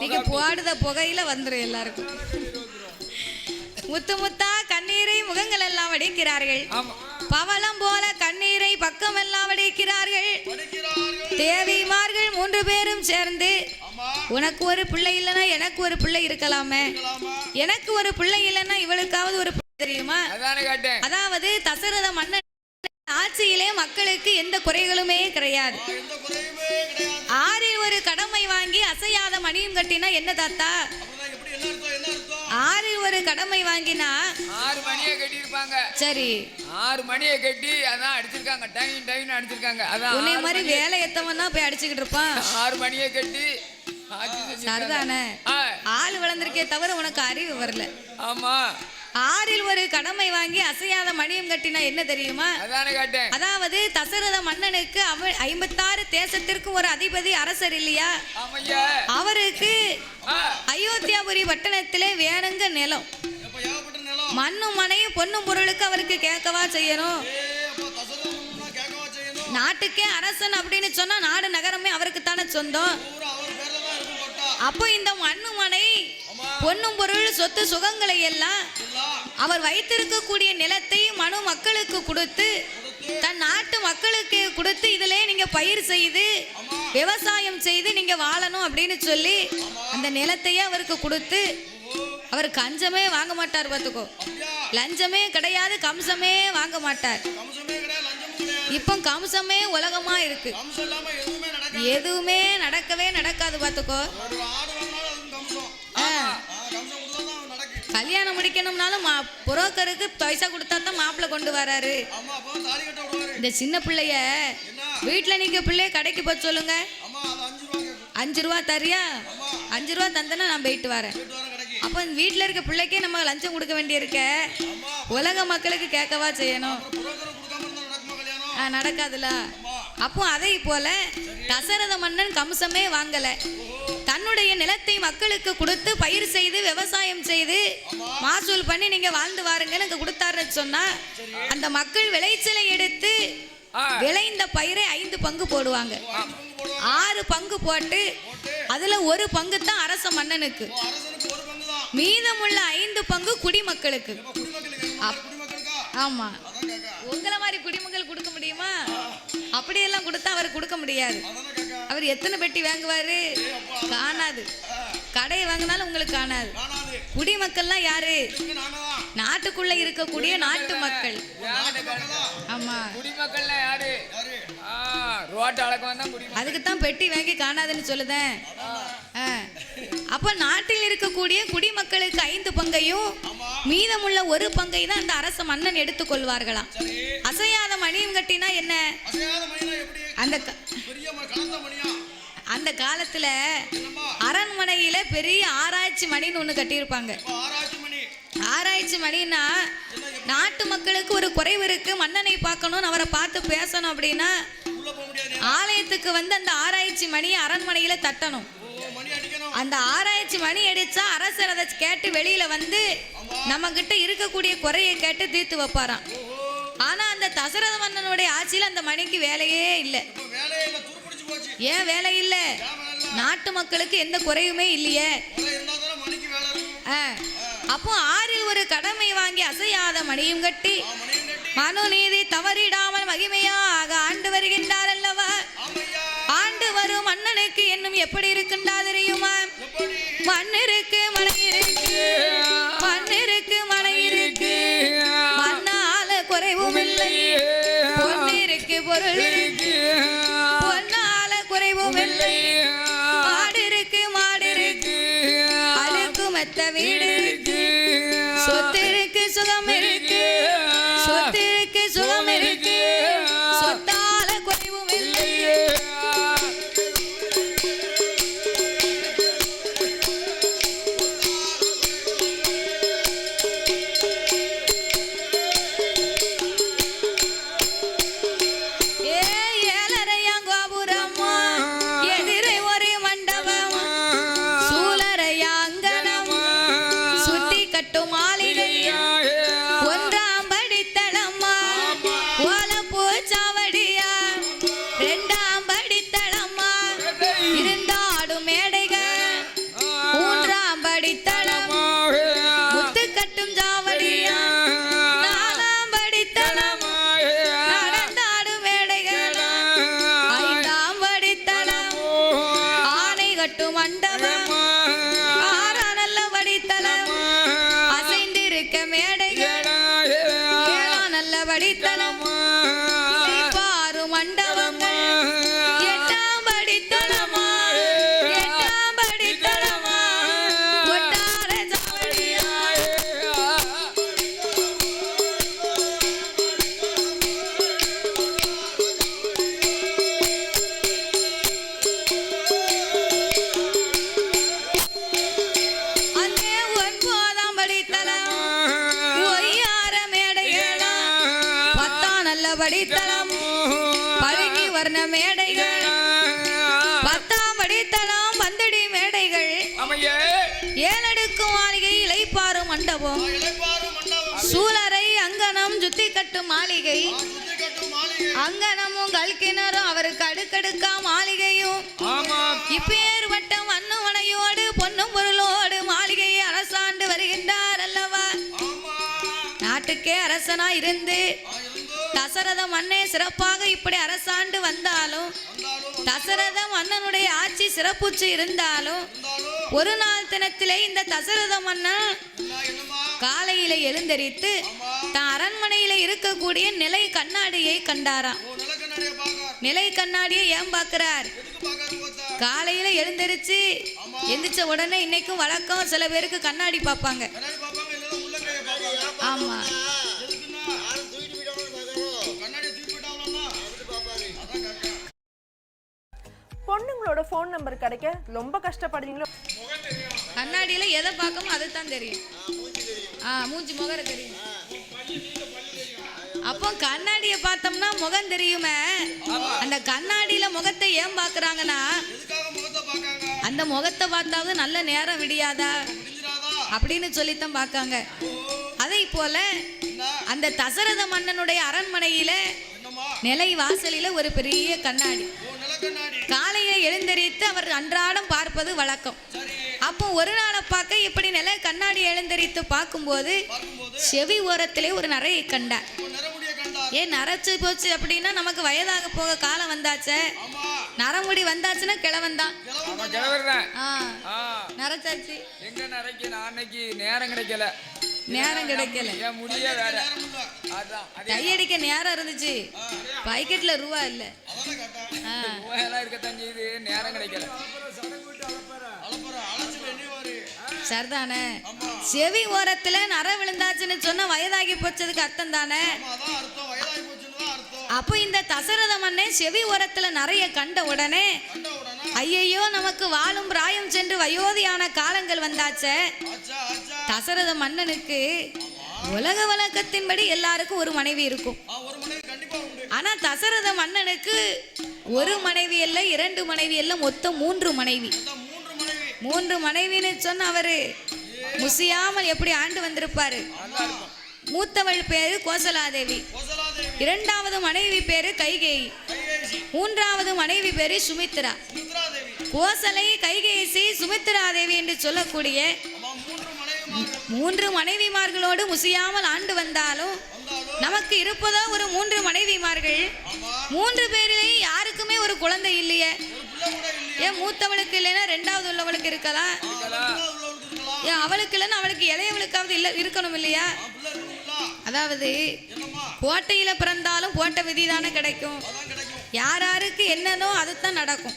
நீங்க போடுத புகையில வந்துரும் எல்லாருக்கும். முத்து முத்தா கண்ணீரை முகங்கள் எல்லாம் வடிக்கிறார்கள். ஆமா. பவளம் போல கண்ணீரை பக்கம் எல்லாம் படிக்கிறார்கள் தேவிமார்கள் மூன்று பேரும் சேர்ந்து உனக்கு ஒரு பிள்ளை இல்லைன்னா எனக்கு ஒரு பிள்ளை இருக்கலாமே. எனக்கு ஒரு பிள்ளை இல்லைன்னா இவளுக்காவது ஒரு பிள்ளை தெரியுமா? அதாவது தசரத மன்னன் ஆட்சியிலே மக்களுக்கு எந்த குறைகளுமே கிடையாது. ஆறில் ஒரு கடமை வாங்கி அசையாத மணியும் கட்டினா என்ன தாத்தா? ஆறில் ஒரு கடமை வாங்கினா ஆறு மணியை கட்டியிருப்பாங்க. சரி. ஆறு மணியை கட்டி அதான் அடிச்சிருக்காங்க. டைம் டைம் அடிச்சிருக்காங்க. அதான் உன்னை ஆறு மாதிரி வேலை எத்தவன் போய் அடிச்சுக்கிட்டு இருப்பான்? ஆறு மணியை கட்டி. சரிதானே. ஆள் வளர்ந்திருக்கே தவிர உனக்கு அறிவு வரல. ஆமா. ஆறில் ஒரு கடமை வாங்கி அசையாத மணியும் கட்டினா என்ன தெரியுமா? அதாவது தசரத மன்னனுக்கு அவ ஐம்பத்தாறு தேசத்திற்கும் ஒரு அதிபதி அரசர் இல்லையா? அவருக்கு அயோத்தியாபுரி பட்டணத்திலே வேணுங்க நிலம். மண்ணும் மனையும் பொண்ணும் பொருளுக்கு அவருக்கு கேட்கவா செய்யணும். நாட்டுக்கே அரசன் அப்படின்னு சொன்னா நாடு நகரமே அவருக்கு தானே சொந்தம் அப்போ இந்த மண்ணு மனை பொன்னும் பொருள் சொத்து சுகங்களை எல்லாம் அவர் வைத்திருக்கக்கூடிய நிலத்தை மனு மக்களுக்கு கொடுத்து தன் நாட்டு மக்களுக்கு கொடுத்து இதிலே நீங்க பயிர் செய்து விவசாயம் செய்து நீங்க வாழணும் அப்படின்னு சொல்லி அந்த நிலத்தையே அவருக்கு கொடுத்து அவர் கஞ்சமே வாங்க மாட்டார் பார்த்துக்கோ. லஞ்சமே கிடையாது கம்சமே வாங்க மாட்டார். இப்போ கம்சமே உலகமா இருக்கு. எதுவுமே நடக்கவே நடக்காது பார்த்துக்கோ. கல்யாணம் முடிக்கணும்னாலும் மா புரோக்கருக்கு பைசா கொடுத்தா தான் மாப்பிள்ளை கொண்டு வராரு. இந்த சின்ன பிள்ளைய வீட்டில் நீங்க பிள்ளைய கடைக்கு போய் சொல்லுங்க. அஞ்சு ரூபா தரியா? அஞ்சு ரூபா தந்தனா நான் போயிட்டு வரேன். அப்போ வீட்டில் இருக்க பிள்ளைக்கே நம்ம லஞ்சம் கொடுக்க வேண்டியிருக்க? உலக மக்களுக்கு கேட்கவா செய்யணும். புரோக்கர் அப்போ அதை போல தசரத மன்னன் கம்சமே வாங்கல. தன்னுடைய நிலத்தை மக்களுக்கு கொடுத்து பயிர் செய்து விவசாயம் செய்து மாசூல் பண்ணி நீங்க வாழ்ந்து வாருங்கன்னு இங்க கொடுத்தாருன்னு சொன்னா அந்த மக்கள் விளைச்சலை எடுத்து. விளைந்த பயிரை ஐந்து பங்கு போடுவாங்க. ஆறு பங்கு போட்டு அதுல ஒரு பங்கு தான் அரச மன்னனுக்கு. மீதமுள்ள ஐந்து பங்கு குடிமக்களுக்கு? ஆமா. உங்களை மாதிரி குடிமக்கள் கொடுக்க முடியுமா? அப்படியெல்லாம் கொடுத்தா அவர் கொடுக்க முடியாது. அவர் எத்தனை பெட்டி வாங்குவாரு? காணாது. கடையை வாங்கினாலும் உங்களுக்கு காணாது. குடிமக்கள்லாம் யாரு? நாட்டுக்குள்ள இருக்கக்கூடிய நாட்டு மக்கள்? ஆமா. குடிமக்கள்ல யாரு? ரோட்டு அதுக்கு தான் பெட்டி வாங்கி காணாதுன்னு சொல்லுதேன். அப்ப நாட்டில் இருக்கக்கூடிய குடிமக்களுக்கு ஐந்து பங்கையும் மீதமுள்ள ஒரு பங்கை தான் அந்த அரச மன்னன் எடுத்துக்கொள்வார்களாம் அசையாத மணியும் கட்டினா என்ன? அந்த அந்த காலத்துல அரண்மனையில பெரிய ஆராய்ச்சி மணின்னு ஒண்ணு கட்டியிருப்பாங்க. ஆராய்ச்சி மணி. ஆராய்ச்சி மணின்னா நாட்டு மக்களுக்கு ஒரு குறைவு இருக்கு மன்னனை பார்க்கணும் அவரை பார்த்து பேசணும் அப்படின்னா ஆலயத்துக்கு வந்து அந்த ஆராய்ச்சி மணியை அரண்மனையில தட்டணும். அந்த ஆராய்ச்சி மணி அடிச்சா அரசர் அதை கேட்டு வெளியில வந்து நம்ம கிட்ட இருக்கக்கூடிய குறையை கேட்டு தீர்த்து வைப்பாராம். ஆனா அந்த தசரத மன்னனுடைய ஆட்சியில அந்த மணிக்கு வேலையே இல்லை. ஏன் வேலை இல்லை? நாட்டு மக்களுக்கு எந்த குறையுமே இல்லையே. அப்போ ஆறில் ஒரு கடமை வாங்கி அசையாத மணியும் கட்டி மனு நீதி மனுநீதி தவறிடாமல் மகிமையாக ஆண்டு வருகின்றார் அல்லவா? ஆண்டு வரும் மன்னனுக்கு என்னும் எப்படி இருக்கின்றா மண்ணிருக்கு மலை இருக்கு. மண்ணிருக்கு மலை இருக்கு. மண்ணால குறைவும் இல்லை. பொன்னிருக்கு பொருள் இருக்கு. பொன்னால குறைவும் இல்லை. மாடு இருக்கு மாடு இருக்கு அழுக்கு மெத்த வீடு இருக்கு. சொத்து இருக்கு சுகம் அடுக்கடுக்கா மாளிகையும் இப்பேற்பட்ட மண்ணுமனையோடு பொன்னும் பொருளோடு மாளிகையை அரசாண்டு வருகின்றார் அல்லவா? நாட்டுக்கே அரசனா இருந்து தசரத மன்னே சிறப்பாக இப்படி அரசாண்டு வந்தாலும் தசரத மன்னனுடைய ஆட்சி சிறப்புச்சு இருந்தாலும் ஒரு நாள் தினத்திலே இந்த தசரத மன்னன் காலையில எழுந்தரித்து தான் அரண்மனையில இருக்கக்கூடிய நிலை கண்ணாடியை கண்டாராம். நிலை கண்ணாடியை ஏன் பார்க்கிறார்? காலையில எழுந்திருச்சு எந்திரிச்ச உடனே இன்னைக்கும் வழக்கம் சில பேருக்கு கண்ணாடி பார்ப்பாங்க. ஆமா. பொண்ணுங்களோட ஃபோன் நம்பர் கிடைக்க ரொம்ப கஷ்டப்படுறீங்களோ? கண்ணாடியில எதை பார்க்கமோ அதுதான் தெரியும். ஆ மூஞ்சி முகர தெரியும். அப்போ கண்ணாடியை பார்த்தோம்னா முகம் தெரியுமே. அந்த கண்ணாடியில முகத்தை ஏன் பாக்காங்க அந்த முகத்தை பார்த்தாவது நல்ல நேரம் விடியாதா? அப்படின்னு சொல்லித்தான் பார்க்காங்க. அதை போல அந்த தசரத மன்னனுடைய அரண்மனையில நிலை வாசலில ஒரு பெரிய கண்ணாடி. காலையில எழுந்தரித்து அவர் அன்றாடம் பார்ப்பது வழக்கம். அப்போ ஒரு நாளை பார்க்க இப்படி நில கண்ணாடி எழுந்தரித்து பார்க்கும்போது செவி ஓரத்திலே ஒரு நரையை நிறமுடிய கண்டார் ஏன் நரைச்சு போச்சு அப்படின்னா நமக்கு வயதாக போக காலம் வந்தாச்சே. நரமுடி வந்தாச்சுன்னா கிழவன் தான். நரைச்சாச்சு. எங்க நிறைக்க நான் அன்னைக்கு நேரம் கிடைக்கல. நேரம் கிடைக்கல. முடிய வேற. கையடிக்க நேரம் இருந்துச்சு. பாக்கெட்ல ரூபா இல்ல. இருக்கத்தான் செய்யுது. நேரம் கிடைக்கல. சரிதானே. செவி ஓரத்துல நர விழுந்தாச்சுன்னு சொன்னா வயதாகி போச்சதுக்கு அர்த்தம் தானே? அப்போ இந்த தசரத மன்னன் செவி ஓரத்துல நிறைய கண்ட உடனே ஐயையோ நமக்கு வாழும் பிராயம் சென்று வயோதியான காலங்கள் வந்தாச்சே. தசரத மன்னனுக்கு உலக வழக்கத்தின்படி எல்லாருக்கும் ஒரு மனைவி இருக்கும். ஆனா தசரத மன்னனுக்கு ஒரு மனைவி அல்ல இரண்டு மனைவி அல்ல மொத்தம் மூன்று மனைவி. மூன்று மனைவி. மூன்று மனைவின்னு சொன்ன அவரு முசியாமல் எப்படி ஆண்டு வந்திருப்பாரு? மூத்தவள் பேரு கோசலாதேவி. இரண்டாவது மனைவி பேரு கைகேயி மூன்றாவது மனைவி பேரு சுமித்ரா. கோசலை கைகேசி சுமித்ரா தேவி என்று சொல்லக்கூடிய மூன்று மனைவிமார்களோடு முசியாமல் ஆண்டு வந்தாலும் நமக்கு இருப்பதோ ஒரு மூன்று மனைவிமார்கள். மூன்று பேரிலேயும் யாருக்குமே ஒரு குழந்தை இல்லையே. ஏன் மூத்தவளுக்கு இல்லைன்னா ரெண்டாவது உள்ளவளுக்கு இருக்கலாம்? ஏன் அவளுக்கு இல்லைன்னா அவளுக்கு இளையவளுக்காவது இல்லை இருக்கணும் இல்லையா? அதாவது கோட்டையில பிறந்தாலும் போட்ட விதி தானே கிடைக்கும். யார் யாருக்கு என்னதோ அதுதான் நடக்கும்.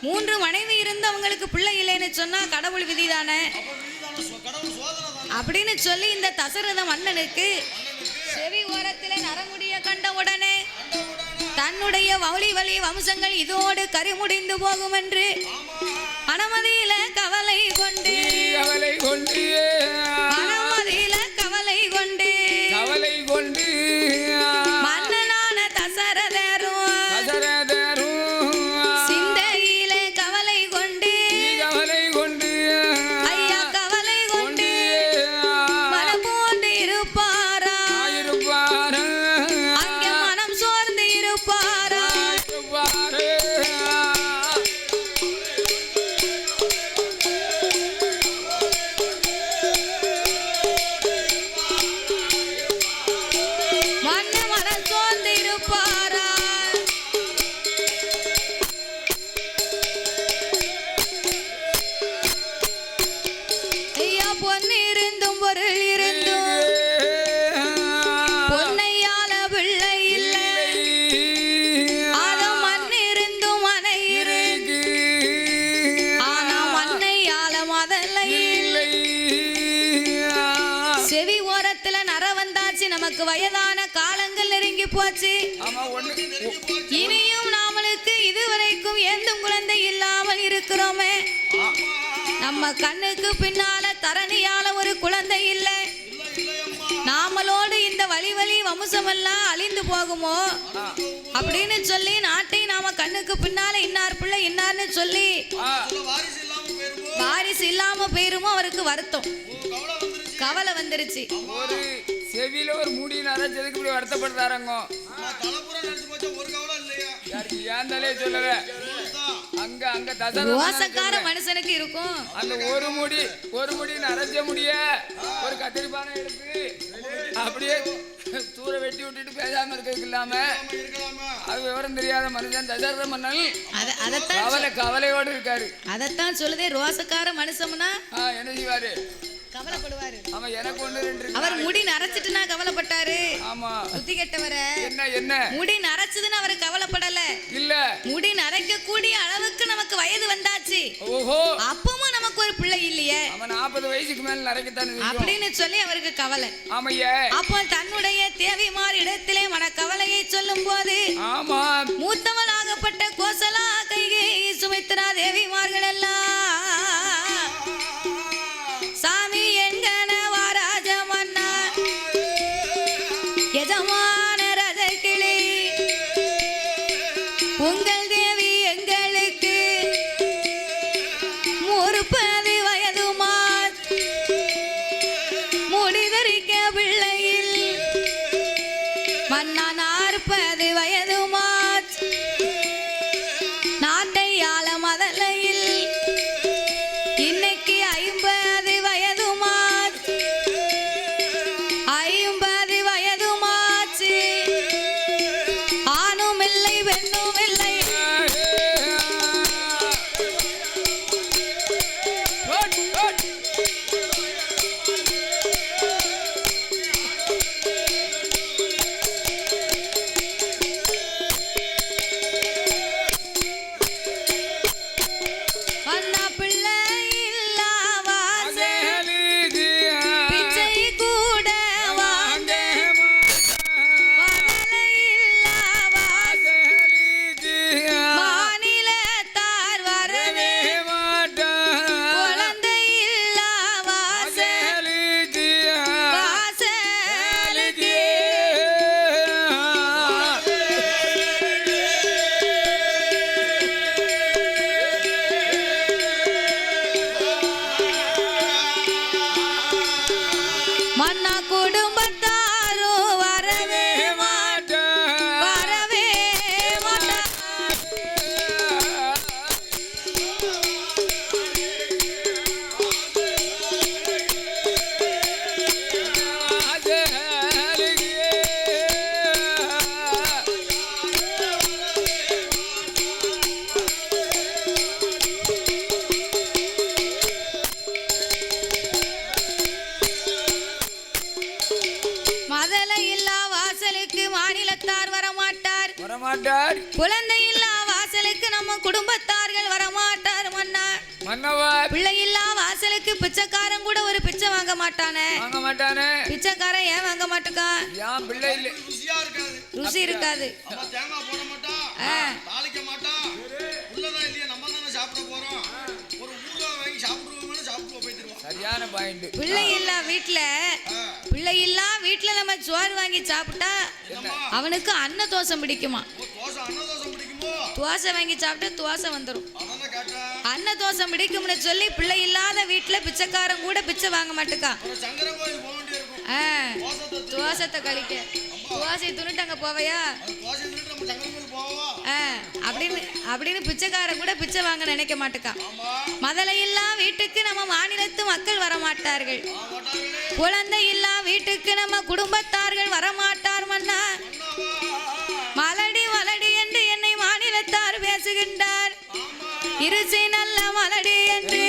மூன்று மனைவி இருந்து அவங்களுக்கு பிள்ளை இல்லைன்னு சொன்னா கடவுள் விதி தானே? அப்ப விதிதான சோ- கடவுள் சோதனை தானே? அப்படின்னு சொல்லி இந்த தசரத மன்னனுக்கு செவி ஓரத்திலே நரமுடிய கண்ட உடனே தன்னுடைய வழி வழி வம்சங்கள் இதோடு கரிமுடிந்து போகும் என்று மனமதியில கவலை கொண்டு கவலை கொண்டு சோர்ந்து நமக்கு வயதான காலங்கள் நெருங்கி போச்சு. இனியும் நாமளுக்கு இதுவரைக்கும் ஏந்தும் குழந்தை இல்லாமல் இருக்கிறோமே. நம்ம கண்ணுக்கு பின்னால தரணியால ஒரு குழந்தை இல்லை. நாமளோடு இந்த வழி வழி வம்சமெல்லாம் அழிந்து போகுமோ? அப்படின்னு சொல்லி நாட்டை நாம கண்ணுக்கு பின்னால இன்னார் பிள்ளை இன்னார்னு சொல்லி வாரிசு இல்லாம போயிருமோ? அவருக்கு வருத்தம். கவலை வந்துருச்சு. செவியில ஒரு முடி நரைச்சதுக்கு இப்படி யாருக்கு ஏன் தலையே சொல்லல. அங்க அங்க தசரதன் ரோசக்கார மனுஷனுக்கு இருக்கும். அந்த ஒரு முடி ஒரு முடி நரைச்ச முடிய ஒரு கத்திரிப்பானை எடுத்து அப்படியே தூர வெட்டி விட்டுட்டு பேசாம இருக்கிறதுக்கு இல்லாம அது விவரம் தெரியாத மனுஷன் தசரத மன்னன். அத அதத்தான் கவலை கவலையோடு இருக்காரு. அதத்தான் சொல்லுதே ரோசக்கார மனுஷம்னா ஆ, என்ன செய்வாரு? கவலைப்படுவாரு. ஆமா எனக்கு ஒண்ணு ரெண்டு இருக்கு. அவர் முடி நரைச்சிட்டுனா கவலைப்பட்டாரு. ஆமா. புத்தி கெட்டவர. என்ன என்ன? முடி நரைச்சதுன்னு அவர் கவலைப்படல. இல்ல. முடி நரைக்க கூடிய அளவுக்கு நமக்கு வயது வந்தாச்சு. ஓஹோ. அப்பவும் நமக்கு ஒரு பிள்ளை இல்லையே. அவன் நாற்பது வயசுக்கு மேல நரைக்கத்தானே செய்யும். அப்படின்னு சொல்லி அவருக்கு கவலை. ஆமையே. அப்போ தன்னுடைய தேவிமார் இடத்திலே மனக்கவலையை சொல்லும் போது ஆமா. மூத்தவளாகப்பட்ட கோசலா கைகை சுமித்ரா தேவிமார்கள் எல்லாம் மன்னா மன்னவா பிள்ளை இல்லா வாசலுக்கு பிச்சைக்காரன் கூட ஒரு பிச்சை வாங்க மாட்டானே. வாங்க மாட்டானே. பிச்சைக்காரன் ஏன் வாங்க மாட்டுக்கான் ஏன் பிள்ளை இல்லை. ருசியா இருக்காது. ருசி இருக்காது. அம்மா தேங்காய் போட மாட்டா. ஆ. தாளிக்க மாட்டா. உள்ளதா இல்லையா நம்ம தானே சாப்பிட போறோம். ஒரு ஊறுகாய் வாங்கி சாப்பிடுவோம்னு சாப்பிட்டு போயிட்டுருவோம் சரியான பாயிண்ட் பிள்ளை இல்லா வீட்டுல பிள்ளை இல்லா வீட்டுல நம்ம சோறு வாங்கி சாப்பிட்டா அவனுக்கு அன்ன தோசை பிடிக்குமோ? தோசை வாங்கி சாப்பிட்டா தோசை வந்துடும் அன்ன தோசை பிடிக்கும்னு சொல்லி பிள்ளை இல்லாத வீட்டுல பிச்சைக்காரன் கூட பிச்சை வாங்க மாட்டுக்கா. ஒரு சங்கர கோயில் போக வேண்டியிருக்கும் ஆ, தோசை தத்து தோசத்தை கழிக்க. தோசை துணுட்டாங்க போவையா? அது தோசை தின்னுட்டு நம்ம சங்கர கோயில் போவா ஆ, அப்படின்னு அப்படின்னு பிச்சைக்காரன் கூட பிச்சை வாங்க நினைக்க மாட்டுக்கா. ஆமா. மதலை இல்லா வீட்டுக்கு நம்ம மாநிலத்து மக்கள் வரமாட்டார்கள். ஆ, மாட்டார்களே குழந்தை இல்லா வீட்டுக்கு நம்ம குடும்பத்தார்கள் வரமாட்டார் மன்னா. இருசி நல்ல மலடி என்று.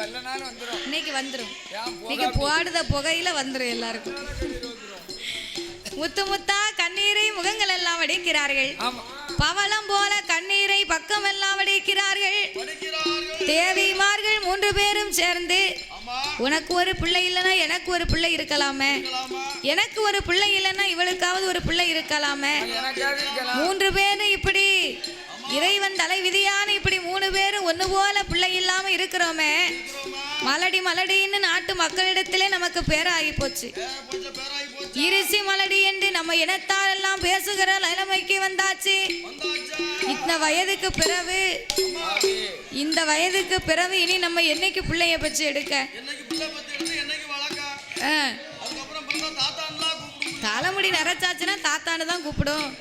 வரலனாலும் இன்னைக்கு வந்துடும் இன்னைக்கு போடுத புகையில வந்துரும் எல்லாருக்கும். முத்து முத்தா கண்ணீரை முகங்கள் எல்லாம் வடிக்கிறார்கள். ஆமா. பவளம் போல கண்ணீரை பக்கம் எல்லாம் வடிக்கிறார்கள். தேவிமார்கள் மூன்று பேரும் சேர்ந்து உனக்கு ஒரு பிள்ளை இல்லைன்னா எனக்கு ஒரு பிள்ளை இருக்கலாமே. எனக்கு ஒரு பிள்ளை இல்லைன்னா இவளுக்காவது ஒரு பிள்ளை இருக்கலாம். மூன்று பேரும் இப்படி இறைவன் தலை விதியான இப்படி மூணு பேரும் ஒன்று போல பிள்ளை இல்லாம இருக்கிறோமே. மலடி மலடின்னு நாட்டு மக்களிடத்திலே நமக்கு பேராகி போச்சு. இருசி மலடி என்று நம்ம இனத்தால் எல்லாம் பேசுகிற நிலைமைக்கு வந்தாச்சு. இத்தனை இந்த வயதுக்கு பிறகு இந்த வயதுக்கு பிறகு இனி நம்ம என்னைக்கு பிள்ளைய பச்சு எடுக்க? ஆ, தலைமுடி நிறைச்சாச்சுன்னா தாத்தான்னு தான் கூப்பிடும்.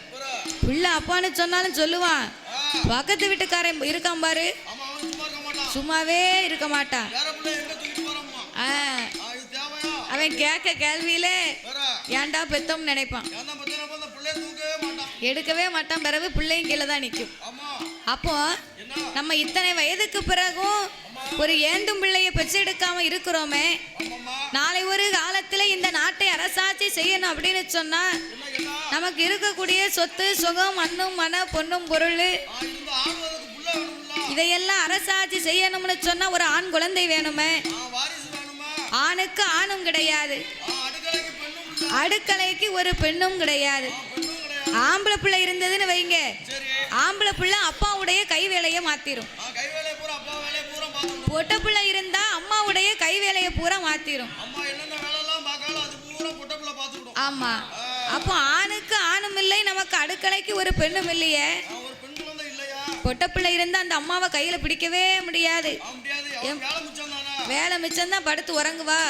பிள்ளை அப்பான்னு சொன்னாலும் சொல்லுவான். பக்கத்து வீட்டுக்காரன் இருக்கான் பாரு. சும்மாவே இருக்க மாட்டான். அவன் கேட்க கேள்வியில ஏன்டா பெத்தோம்னு நினைப்பான். எடுக்கவே மாட்டான். பிறகு பிள்ளையும் கீழே தான் நிற்கும் அப்போ நம்ம இத்தனை வயதுக்கு பிறகும் ஒரு ஏந்தும் பிள்ளைய பெற்றெடுக்காம இருக்கிறோமே. நாளை ஒரு காலத்துல இந்த நாட்டை அரசாட்சி செய்யணும் அப்படின்னு சொன்னா நமக்கு இருக்கக்கூடிய சொத்து சுகம் மண்ணும் மன பொண்ணும் பொருள். இதையெல்லாம் அரசாட்சி செய்யணும்னு சொன்னா ஒரு ஆண் குழந்தை வேணுமே. ஆணுக்கு ஆணும் கிடையாது. அடுக்கலைக்கு ஒரு பெண்ணும் கிடையாது. ஆம்பளை பிள்ளை இருந்ததுன்னு வைங்க. ஆம்பளை பிள்ளை அப்பாவுடைய கை வேலையை மாத்திரும். பொட்ட பிள்ளை அம்மாவுடைய கை வேலையை பூரா மாத்திரும். ஆமா. அப்போ ஆணுக்கு ஆணும் இல்லை நமக்கு அடுக்கலைக்கு ஒரு பெண்ணும் இல்லையே. ஆ, ஒரு பெண் குழந்தை இல்லையா? பொட்ட பிள்ளை இருந்தா அந்த அம்மாவை கையில பிடிக்கவே முடியாது. வேலை மிச்சம் தானே படுத்து உறங்குவா.